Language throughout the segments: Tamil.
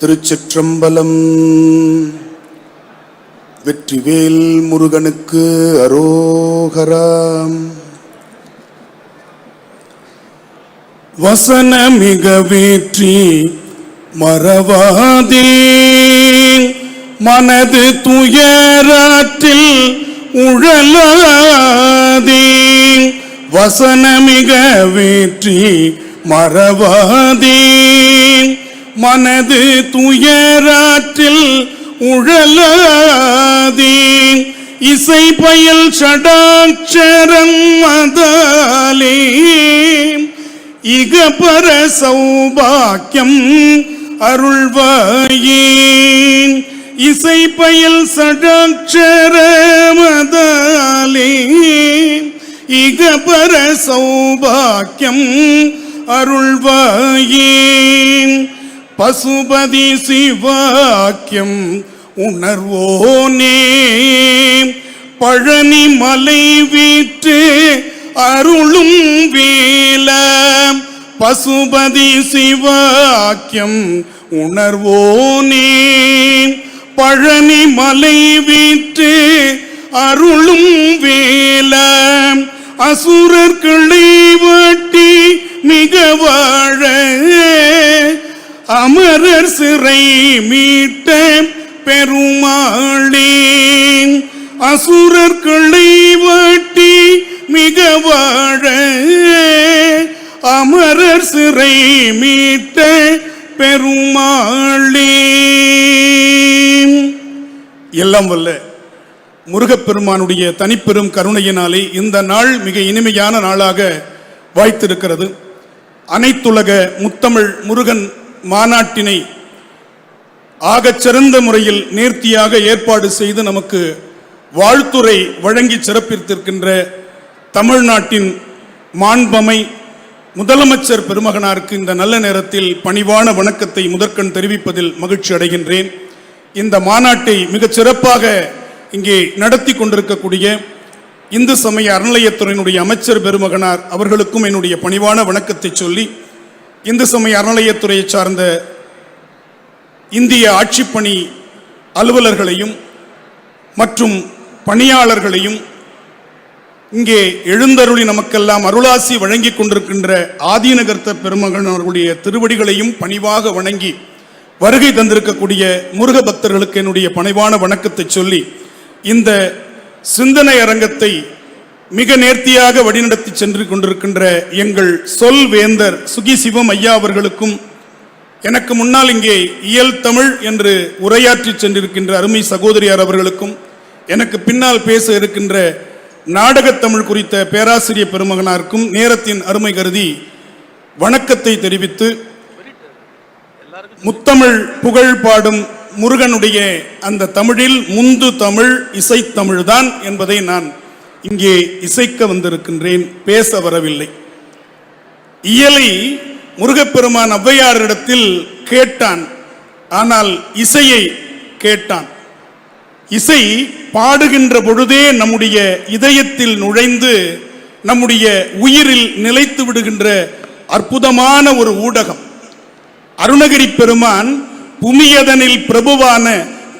திருச்சிற்றம்பலம். வெற்றிவேல் முருகனுக்கு அரோகராம் வசன மிக வேற்றி மறவாதே மனது துயராற்றில் உழலாதே வசனமிக வேற்றி மறவாதே மனது துயராற்றில் உழலாதீன். இசை பயல் சடாட்சரம் மதாலே. இகபர சௌபாக்கியம் அருள்வாயே இசை பயல் சடாட்சரமதாலே இகபர சௌபாக்கியம் அருள்வாயே பசுபதி சிவாக்கியம் உணர்வோனே. பழனி மலை வீட்டு அருளும் வேல பசுபதி சிவாக்கியம் உணர்வோனே. பழனி மலை வீட்டு அருளும் வேல அசுரர்களை வாட்டி மிக வாழ. அமரர் சிறை மீட்ட பெருமாளே. அசுரர்களை வாட்டி மிக வாழ. அமரர் சிறை மீட்ட பெருமாளே. எல்லாம் வல்ல முருகப்பெருமானுடைய தனிப்பெரும் கருணையினாலே இந்த நாள் மிக இனிமையான நாளாக வாய்த்திருக்கிறது. அனைத்துலக முத்தமிழ் முருகன் மாநாட்டினை ஆகச் சிறந்த முறையில் நேர்த்தியாக ஏற்பாடு செய்து நமக்கு வாழ்த்துரை வழங்கி சிறப்பித்திருக்கின்ற தமிழ்நாட்டின் மாண்பமை முதலமைச்சர் பெருமகனாருக்கு இந்த நல்ல நேரத்தில் பணிவான வணக்கத்தை முதற்கண் தெரிவிப்பதில் மகிழ்ச்சி அடைகின்றேன். இந்த மாநாட்டை மிகச் சிறப்பாக இங்கே நடத்தி கொண்டிருக்கக்கூடிய இந்து சமய அறநிலையத்துறையினுடைய அமைச்சர் பெருமகனார் அவர்களுக்கும் என்னுடைய பணிவான வணக்கத்தை சொல்லி இந்து சமய அறநிலையத்துறையை சார்ந்த இந்திய ஆட்சிப்பணி அலுவலர்களையும் மற்றும் பணியாளர்களையும் இங்கே எழுந்தருளி நமக்கெல்லாம் அருளாசி வழங்கிக் கொண்டிருக்கின்ற ஆதீனகர்த்த பெருமகன் அவர்களுடைய திருவடிகளையும் பணிவாக வணங்கி வருகை தந்திருக்கக்கூடிய முருக பக்தர்களுக்கு என்னுடைய பணிவான வணக்கத்தை சொல்லி இந்த சிந்தனை அரங்கத்தை மிக நேர்த்தியாக வழிநடத்தி சென்று கொண்டிருக்கின்ற எங்கள் சொல் வேந்தர் சுகி சிவம் ஐயா அவர்களுக்கும் எனக்கு முன்னால் இங்கே இயல் தமிழ் என்று உரையாற்றி சென்றிருக்கின்ற அருமை சகோதரியார் அவர்களுக்கும் எனக்கு பின்னால் பேச இருக்கின்ற நாடகத் தமிழ் குறித்த பேராசிரியர் பெருமகனாருக்கும் நேரத்தின் அருமை கருதி வணக்கத்தை தெரிவித்து முத்தமிழ் புகழ் பாடும் முருகனுடைய அந்த தமிழில் முந்து தமிழ் இசைத்தமிழ்தான் என்பதை நான் இங்கே இசைக்க வந்திருக்கின்றேன் பேச வரவில்லை. இயலை முருகப்பெருமான் ஔவையாரிடத்தில் கேட்டான் ஆனால் இசையை கேட்டான். இசை பாடுகின்ற பொழுதே நம்முடைய இதயத்தில் நுழைந்து நம்முடைய உயிரில் நிலைத்து விடுகின்ற அற்புதமான ஒரு ஊடகம். அருணகிரி பெருமான் புமியதனில் பிரபுவான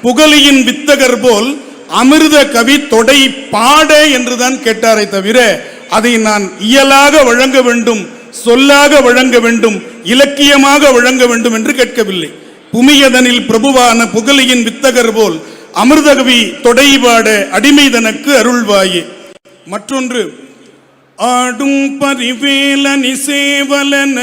புகழியின் வித்தகர் போல் அமிர்த கவி தொடை பாட என்றுதான் கேட்டாரே தவிர அதை நான் இயலாக வழங்க வேண்டும் சொல்லாக வழங்க வேண்டும் இலக்கியமாக வழங்க வேண்டும் என்று கேட்கவில்லை. புமியதனில் பிரபுவான புகழியின் வித்தகர் போல் அமிர்தகவி தொடைபாட அடிமைதனுக்கு அருள்வாயே. மற்றொன்று ஆடும் பரிவேலனி சேவலன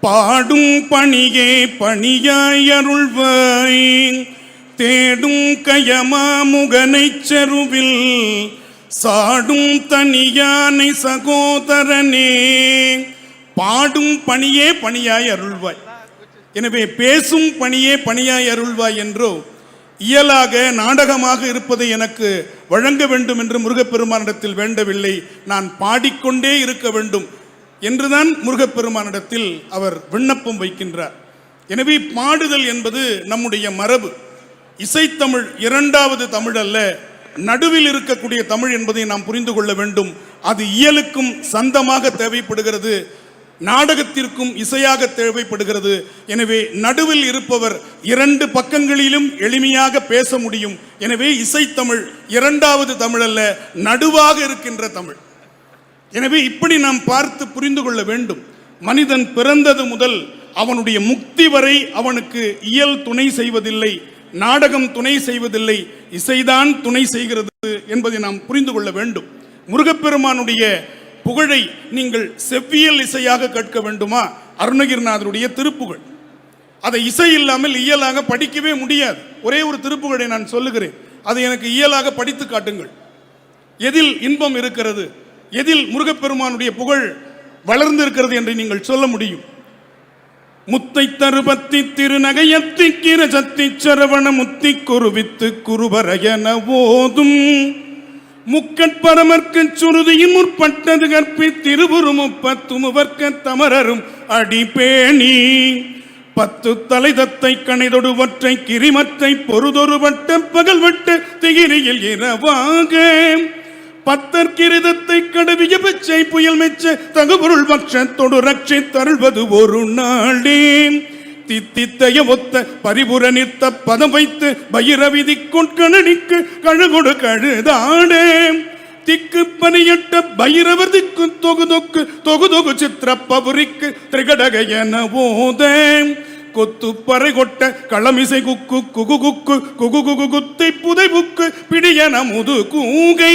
பாடும் பணியே பணியாய் அருள்வாய். தேடும் கயமாமுகனை செருவில் சாடும் தனியானை சகோதரனே. பாடும் பணியே பணியாய் அருள்வாய். எனவே பேசும் பணியே பணியாய் அருள்வாய் என்றோ இயலாக நாடகமாக இருப்பதை எனக்கு வழங்க வேண்டும் என்று முருகப்பெருமானிடத்தில் வேண்டவில்லை. நான் பாடிக்கொண்டே இருக்க வேண்டும் என்றுதான் முருகப்பெருமானிடத்தில் அவர் விண்ணப்பம் வைக்கின்றார். எனவே பாடுதல் என்பது நம்முடைய மரபு. இசைத்தமிழ் இரண்டாவது தமிழ் அல்ல நடுவில் இருக்கக்கூடிய தமிழ் என்பதை நாம் புரிந்து கொள்ள வேண்டும். அது இயலுக்கும் சந்தமாக தேவைப்படுகிறது நாடகத்திற்கும் இசையாக தேவைப்படுகிறது. எனவே நடுவில் இருப்பவர் இரண்டு பக்கங்களிலும் எளிமையாக பேச முடியும். எனவே இசைத்தமிழ் இரண்டாவது தமிழ் அல்ல நடுவாக இருக்கின்ற தமிழ். எனவே இப்படி நாம் பார்த்து புரிந்து கொள்ள வேண்டும். மனிதன் பிறந்தது முதல் அவனுடைய முக்தி வரை அவனுக்கு இயல் துணை செய்வதில்லை. நாடகம் துணை செய்வதில்லை இசைதான் துணை செய்கிறது என்பதை நாம் புரிந்து கொள்ள வேண்டும். முருகப்பெருமானுடைய புகழை நீங்கள் செவ்வியல் இசையாக கேட்க வேண்டுமா? அருணகிரிநாதருடைய திருப்புகழ். அதை இசை இல்லாமல் இயலாக படிக்கவே முடியாது. ஒரே ஒரு திருப்புகழை நான் சொல்லுகிறேன். அதை எனக்கு இயலாக படித்து காட்டுங்கள். எதில் இன்பம் இருக்கிறது? எதில் முருகப்பெருமானுடைய புகழ் வளர்ந்து இருக்கிறது என்று நீங்கள் சொல்ல முடியும். முத்தை தருபத்தி திருநகையத்தி கிரசத்தி சரவண முத்தி குருவித்து குருவரையன ஓதும். முக்கட்பரமர்க்கு சுருதியும் முற்பட்டது கற்பி திருவுருமுப்பத்துமுவர்க்க தமரரும் அடிபேணி. பத்து தலைதத்தை கணைதொடு ஒற்றை கிரிமற்றை பொறுதொரு வட்ட பகல் வட்ட திகிரியில் இரவாக. பத்தற்கிருதத்தை கடவிய பிச்சை புயல் மெச்ச தகுபொருள் பட்சத்தோடு தொடு ரட்சை தருள்வது ஒரு நாளே. தித்தித்தைய ஒத்த பரிபுர நித்த பதம் வைத்து பைரவிதி கொட்கணனிக்கு கழுகொடு கழுதாடே திக்கு பணியிட்ட பைரவர் திக்கு தொகு தொக்கு சித்திர பபுரிக்கு திரிகடக என ஓதே கொத்து பறை கொட்ட களமிசை குக்கு குகு குக்கு குகு குகு குத்தை புதை புக்கு பிடியன முது கூகை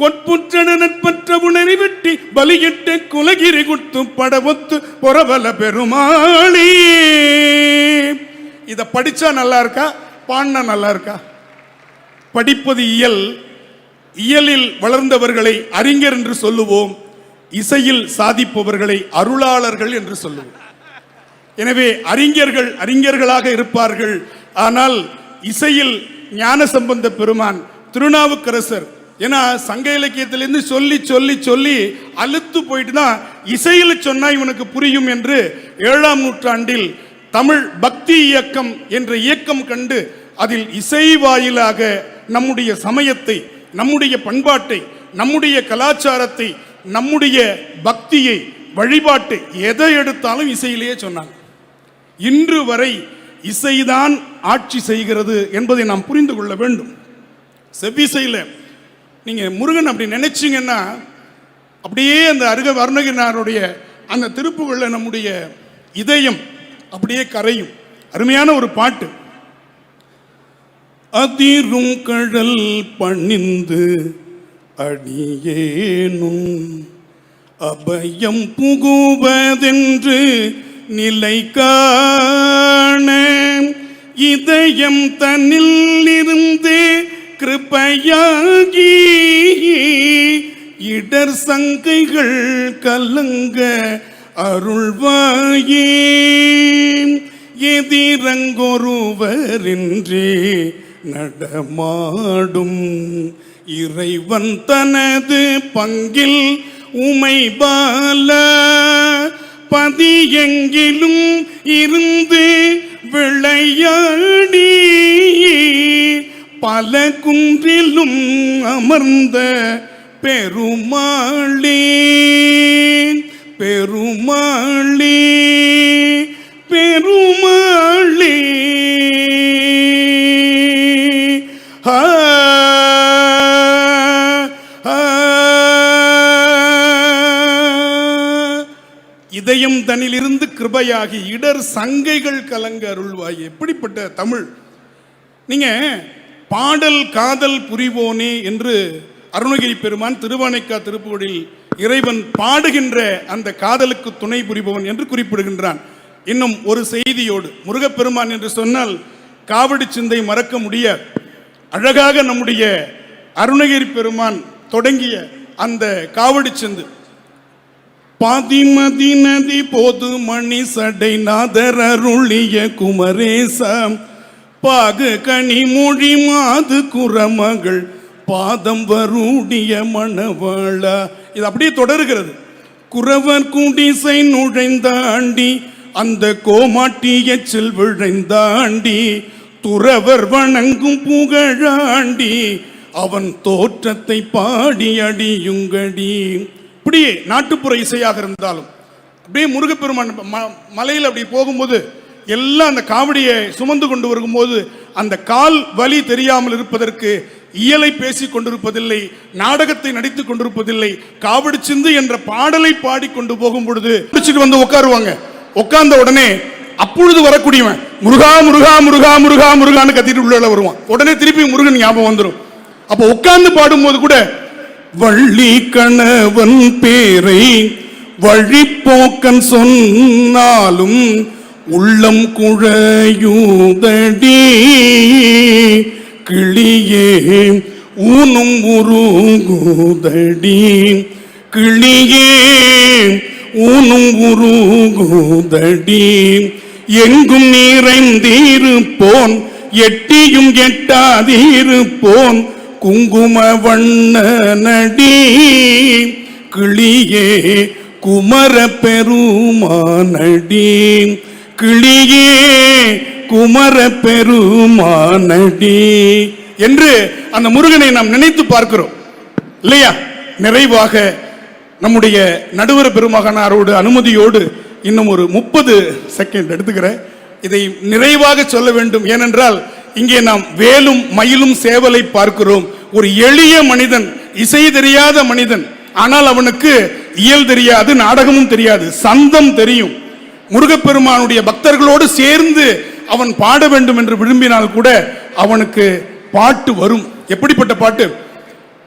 கொட்புற்றன நட்பற்ற உணரி வெட்டி பலியிட்டு குலகிரி குத்து படவொத்து பொறவல பெருமாளி. இத படிச்சா நல்லா இருக்கா பாடினா நல்லா இருக்கா படிப்பது இயல். இயலில் வளர்ந்தவர்களை அறிஞர் என்று சொல்லுவோம். இசையில் சாதிப்பவர்களை அருளாளர்கள் என்று சொல்லுவோம். எனவே அறிஞர்கள் அறிஞர்களாக இருப்பார்கள். ஆனால் இசையில் ஞான சம்பந்த பெருமான் திருநாவுக்கரசர் ஏன்னா சங்க இலக்கியத்திலிருந்து சொல்லி சொல்லி சொல்லி அழுத்து போயிட்டு தான் இசையில் சொன்னால் இவனுக்கு புரியும் என்று ஏழாம் நூற்றாண்டில் தமிழ் பக்தி இயக்கம் என்ற இயக்கம் கண்டு அதில் இசை வாயிலாக நம்முடைய சமயத்தை நம்முடைய பண்பாட்டை நம்முடைய கலாச்சாரத்தை நம்முடைய பக்தியை வழிபாட்டை எதை எடுத்தாலும் இசையிலேயே சொன்னாங்க. இன்று வரை இசைதான் ஆட்சி செய்கிறது என்பதை நாம் புரிந்து கொள்ள வேண்டும். செவ்விசையில் நீங்க முருகன் அப்படி நினச்சிங்கன்னா அப்படியே அந்த அருக அருணகிரினாருடைய அந்த திருப்புகளில் நம்முடைய இதயம் அப்படியே கரையும். அருமையான ஒரு பாட்டு. அதிரும் கடல் பணிந்து அடியேனும் அபயம் புகுவதென்று நிலை காண இதயம் தன்னில் இருந்தே கிருபையாகி இடர் சங்கைகள் கலங்க அருள்வாயே. எதிரங்கொருவரின்றி நடமாடும் இறைவன் தனது பங்கில் உமை பால. பதியெங்கிலும் இருந்து விளையாடி பல குன்றிலும் அமர்ந்த பெருமாளே பெருமாளே பெருமாளே. இதயம் தன்னிலிருந்து கிருபையாகி இடர் சங்கைகள் கலங்க அருள்வாய். எப்படிப்பட்ட தமிழ். நீங்க பாடல் காதல் புரிவோனே என்று அருணகிரி பெருமான் திருவானைக்கா திருப்புகளில் இறைவன் பாடுகின்ற அந்த காதலுக்கு துணை புரிபவன் என்று குறிப்பிடுகின்றான். இன்னும் ஒரு செய்தியோடு முருகப்பெருமான் என்று சொன்னால் காவடி சிந்தை மறக்க முடியாது. அழகாக நம்முடைய அருணகிரி பெருமான் தொடங்கிய அந்த காவடி சிந்து. பாதிமதி நதி போது மணி சடை நாதர் அருளிய குமரேசம் பாகு கனி மொழி மாது குரமகள் பாதம் வருடிய மணவாள. இது அப்படியே தொடர்கிறது. குறவர் குடிசை நுழைந்தாண்டி அந்த கோமாட்டிய செல் விழைந்தாண்டி துறவர் வணங்கும் புகழாண்டி அவன் தோற்றத்தை பாடி அடியுங்கடி. இப்படியே நாட்டுப்புற இசையாக இருந்தாலும் அப்படியே முருகப்பெருமான் ம- மலையில் அப்படி போகும்போது எல்லாம் அந்த காவடியை சுமந்து கொண்டு வரும்போது அந்த கால் வலி தெரியாமல் இருப்பதற்கு இயலை பேசிக் கொண்டிருப்பதில்லை நாடகத்தை நடித்துக் கொண்டிருப்பதில்லை காவடி சிந்து என்ற பாடலை பாடி கொண்டு போகும் பொழுது வந்து உட்காருவாங்க. உட்கார்ந்த உடனே அப்பொழுது வரக்கூடியவன் முருகா முருகா முருகா முருகா முருகான்னு கத்திட்டு உள்ள வருவான். உடனே திருப்பி முருகன் ஞாபகம் வந்துடும் அப்ப உட்கார்ந்து பாடும்போது கூட வள்ளி கணவன் பேரை வழிப்போக்கன் சொன்னாலும் உள்ளம் குழையூதடி கிளியே ஊனும் உருகுதடி. கிளியே ஊனும் உருகுதடி. எங்கும் நிறைந்திருப்போன் எட்டியும் எட்டாதிருப்போன் குங்கும வண்ண நடி கிளியே குமர பெருமானடி. கிளியே குமர பெருமானடி. என்று அந்த முருகனை நாம் நினைத்து பார்க்கிறோம். இல்லையா? நிறைவாக நம்முடைய நடுவர பெருமகனாரோடு அனுமதியோடு இன்னும் ஒரு முப்பது செகண்ட் எடுத்துக்கிறேன். இதை நிறைவாக சொல்ல வேண்டும். ஏனென்றால் இங்கே நாம் வேலும் மயிலும் சேவலை பார்க்கிறோம். ஒரு எளிய மனிதன் இசை தெரியாத மனிதன். ஆனால் அவனுக்கு இயல் தெரியாது நாடகமும் தெரியாது சந்தம் தெரியும். முருகப்பெருமானுடைய பக்தர்களோடு சேர்ந்து அவன் பாட வேண்டும் என்று விரும்பினால் கூட அவனுக்கு பாட்டு வரும். எப்படிப்பட்ட பாட்டு?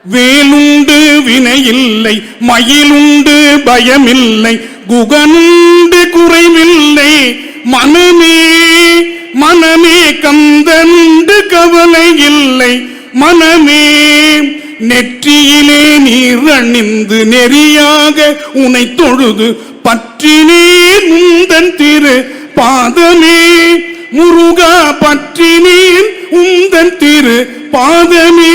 வேலுண்டு வினையில்லை மயிலுண்டு பயமில்லை குகனுண்டு குறைவில்லை மனமே மனமே கந்தனுண்டு கவலை இல்லை மனமே நெற்றியிலே நீர் அணிந்து நெறியாக உனை தொழுது பற்றினே முந்தன் திரு பாதமே முருகா பற்றினேன் உந்தன் திரு பாதமே.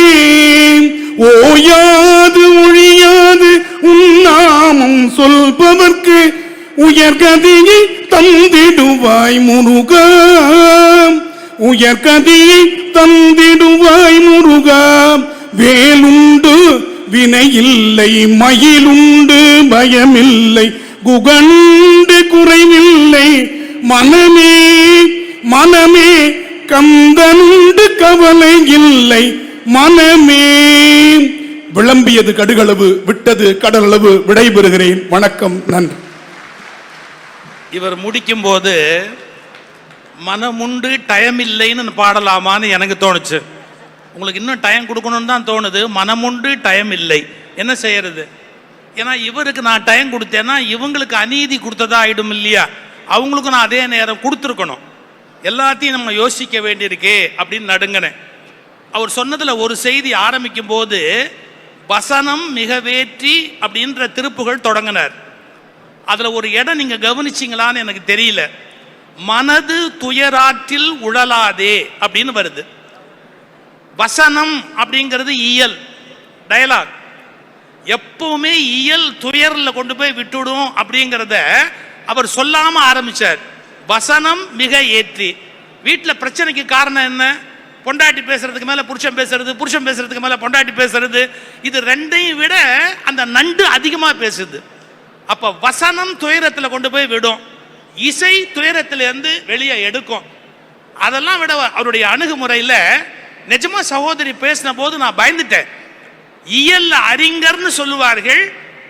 ஓயாது ஒழியாது உன்னாமம் சொல்பவர்க்கு உயர்கதியை தந்திடுவாய் முருகா. உயர்கதியை தந்திடுவாய் முருகா. வேலுண்டு வினையில்லை மயிலுண்டு பயமில்லை. குகண்டு குறைவில்லை. மனமே மனமே கந்தனுண்டு கவலை இல்லை. மனமே விளம்பியது கடுகளவு விட்டது கடலளவு விடைபெறுகிறேன். வணக்கம் நன்றி. இவர் முடிக்கும்போது மனமுண்டு டைம் இல்லைன்னு பாடலாமான்னு எனக்கு தோணுச்சு. உங்களுக்கு இன்னும் டைம் கொடுக்கணும்னு தான் தோணுது. மனமுண்டு டைம் இல்லை என்ன செய்யறது? ஏன்னா இவருக்கு நான் டைம் கொடுத்தேன்னா இவங்களுக்கு அநீதி கொடுத்ததா ஆகிடும் இல்லையா? அவங்களுக்கும் நான் அதே நேரம் கொடுத்துருக்கணும். எல்லாத்தையும் நம்ம யோசிக்க வேண்டியிருக்கே அப்படின்னு நடுங்கினேன். அவர் சொன்னதில் ஒரு செய்தி ஆரம்பிக்கும் போது வசனம் மிக வேற்றி அப்படின்ற திருப்புகள் தொடங்கினார். அதில் ஒரு இடம் நீங்கள் கவனிச்சிங்களான்னு எனக்கு தெரியல. மனது துயராற்றில் உழலாதே அப்படின்னு வருது. வசனம் அப்படிங்கிறது இயல் டயலாக் எப்பவுமே இயல் துயரில் கொண்டு போய் விட்டுடும் அப்படிங்கிறத அவர் சொல்லாம ஆரம்பிச்சார். வசனம் மிக ஏற்றி. வீட்டில் பிரச்சனைக்கு காரணம் என்ன? பொண்டாட்டி பேசுறதுக்கு மேலே புருஷன் பேசுறது புருஷன் பேசுறதுக்கு மேலே பொண்டாட்டி பேசுறது இது ரெண்டையும் விட அந்த நண்டு அதிகமாக பேசுது. அப்போ வசனம் துயரத்தில் கொண்டு போய் விடும். இசை துயரத்திலேருந்து வெளியே எடுக்கும். அதெல்லாம் விட அவருடைய அணுகுமுறையில் நிஜமா சகோதரி பேசின போது நான் பயந்துட்டேன். இயல் அறிஞர்னு சொல்லுவார்கள்.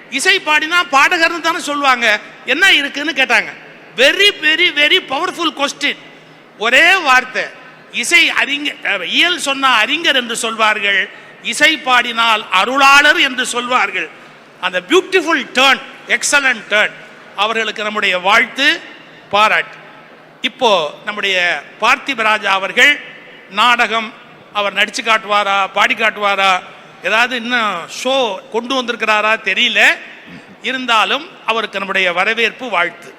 இசை பாடினா பாடகர்னு தானே சொல்லுவாங்க. என்ன இருக்குன்னு கேட்டாங்க. Very very very powerful question ஒரே வார்த்தை. இசை அறிஞர் இயல் சொன்னா அறிஞர் என்று சொல்வார்கள். இசை பாடினால் அருளாளர் என்று சொல்வார்கள். அந்த பியூட்டிஃபுல் டேர்ன் எக்ஸலண்ட் டேர்ன் அவர்களுக்கு நம்முடைய வாழ்த்து பாராட்டு. இப்போ நம்முடைய பார்த்திபராஜா அவர்கள் நாடகம் அவர் நடிச்சு காட்டுவாரா பாடி காட்டுவாரா ஏதாவது இன்னும் ஷோ கொண்டு வந்திருக்கிறாரா தெரியல. இருந்தாலும் அவருக்கு நம்முடைய வரவேற்பு வாழ்த்து.